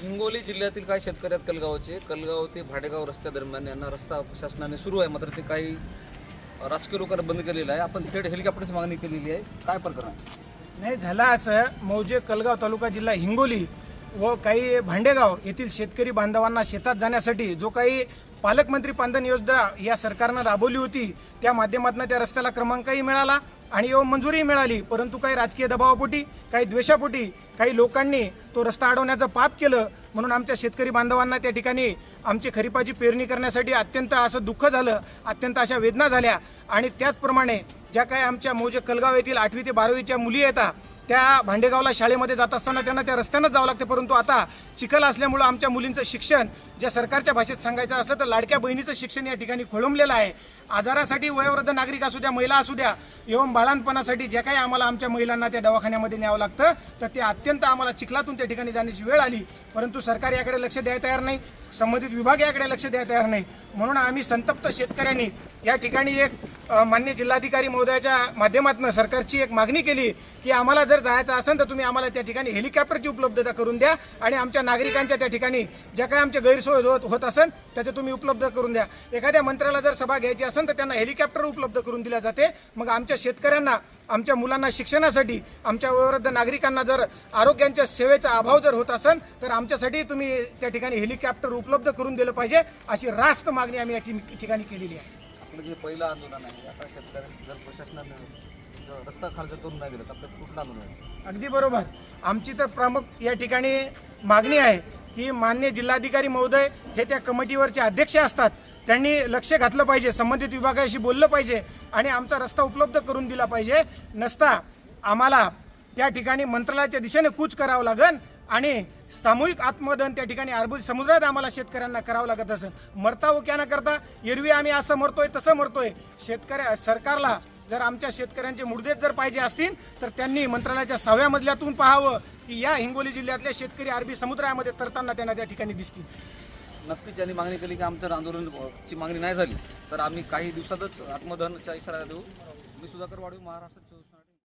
हिंगोली जिल्ह्यातील काही शेतकरी आहेत कलगावचे कलगाव ते भाडेगाव रस्त्यादरम्यान यांना रस्ता शासनाने सुरू आहे. मात्र ते काही राजकीय लोकांना बंद केलेलं आहे. आपण थेट हेलिकॉप्टरची मागणी केलेली आहे. काय प्रकरण नाही झालं असं. मौजे कलगाव तालुका जिल्हा हिंगोली व काही भांडेगाव येथील शेतकरी बांधवांना शेतात जाण्यासाठी जो काही पालकमंत्री पांधन योजना या सरकारनं राबवली होती. त्या माध्यमातून त्या रस्त्याला क्रमांकही मिळाला आणि व मंजुरीही मिळाली. परंतु काही राजकीय दबावापोटी काही द्वेषापोटी काही लोकांनी तो रस्ता अडवण्याचं पाप केलं. म्हणून आमच्या शेतकरी बांधवांना त्या ठिकाणी आमची खरीपाची पेरणी करण्यासाठी अत्यंत असं दुःख झालं अत्यंत अशा वेदना झाल्या. आणि त्याचप्रमाणे ज्या काही आमच्या मौजे कलगाव येथील आठवी ते बारावीच्या मुली येतात त्या भांडेगावला शाळेमध्ये जात असताना त्यांना त्या रस्त्यानंच जावं लागते परंतु आता चिखल असल्यामुळं आमच्या मुलींचं शिक्षण ज्या सरकारच्या भाषेत सांगायचं असलं तर लाडक्या बहिणीचं शिक्षण या ठिकाणी खोळंबलेलं आहे. आजारासाठी वयोवृद्ध नागरिक असू द्या महिला असू द्या एवं बाळांपणासाठी जे काही आम्हाला आमच्या महिलांना त्या दवाखान्यामध्ये न्यावं लागतं तर ते अत्यंत आम्हाला चिखलातून त्या ठिकाणी जाण्याची वेळ आली. परंतु सरकार याकडे लक्ष द्यायला तयार नाही संबंधित विभाग याकडे लक्ष द्यायला तयार नाही. म्हणून आम्ही संतप्त शेतकऱ्यांनी या ठिकाणी एक मान्य जिल्हाधिकारी महोदयाच्या माध्यमातून सरकारची एक मागणी केली की आम्हाला जर जायचं असेल तर तुम्ही आम्हाला त्या ठिकाणी हेलिकॉप्टरची उपलब्धता करून द्या आणि आमच्या नागरिकांच्या त्या ठिकाणी ज्या काही आमच्या गैरसोय होत होत असेल त्याचं तुम्ही उपलब्ध करून द्या. एखाद्या मंत्र्याला जर सभा घ्यायची असेल तर त्यांना हेलिकॉप्टर उपलब्ध करून दिल्या जाते. मग आमच्या शेतकऱ्यांना आमच्या मुलांना शिक्षणासाठी आमच्या वयोवृद्ध नागरिकांना जर आरोग्यांच्या सेवेचा अभाव जर होत असेल तर आमच्यासाठी तुम्ही त्या ठिकाणी हेलिकॉप्टर उपलब्ध करून दिलं पाहिजे अशी रास्त मागणी आम्ही या ठिक- ठिकाणी केलेली आहे. आपलं जे पहिलं आंदोलन आहे आता शेतकऱ्यांनी जर प्रशासनाने जर रस्ता खर्च करून नाही दिला तर आपलं कुठलं आंदोलन आहे? अगदी बरोबर. आमची तर प्रमुख या ठिकाणी मागणी आहे की मान्य जिल्हाधिकारी महोदय हे त्या कमिटीवरचे अध्यक्ष असतात. त्यांनी लक्ष घातलं पाहिजे संबंधित विभागाशी बोललं पाहिजे आणि आमचा रस्ता उपलब्ध करून दिला पाहिजे. नसता आम्हाला त्या ठिकाणी मंत्रालयाच्या दिशेने कूच करावं लागेल आणि सामूहिक आत्मदहन त्या ठिकाणी अरबी समुद्रात आम्हाला शेतकऱ्यांना करावं लागत असं. मरता ओक्याना क्या करता एरवी आम्ही असं मरतोय तसं मरतोय. शेतकऱ्या सरकारला जर आमच्या शेतकऱ्यांचे मुर्देत जर पाहिजे असतील तर त्यांनी मंत्रालयाच्या सहाव्या मजल्यातून पाहावं की या हिंगोली जिल्ह्यातल्या शेतकरी अरबी समुद्रामध्ये तरताना त्यांना त्या ठिकाणी दिसतील. नक्कीच त्यांनी मागणी केली की आमच्या आंदोलनाची मागणी नाही झाली तर आम्ही काही दिवसातच आत्मदहनचा इशारा देऊ. मी सुधाकर वाढू महाराष्ट्र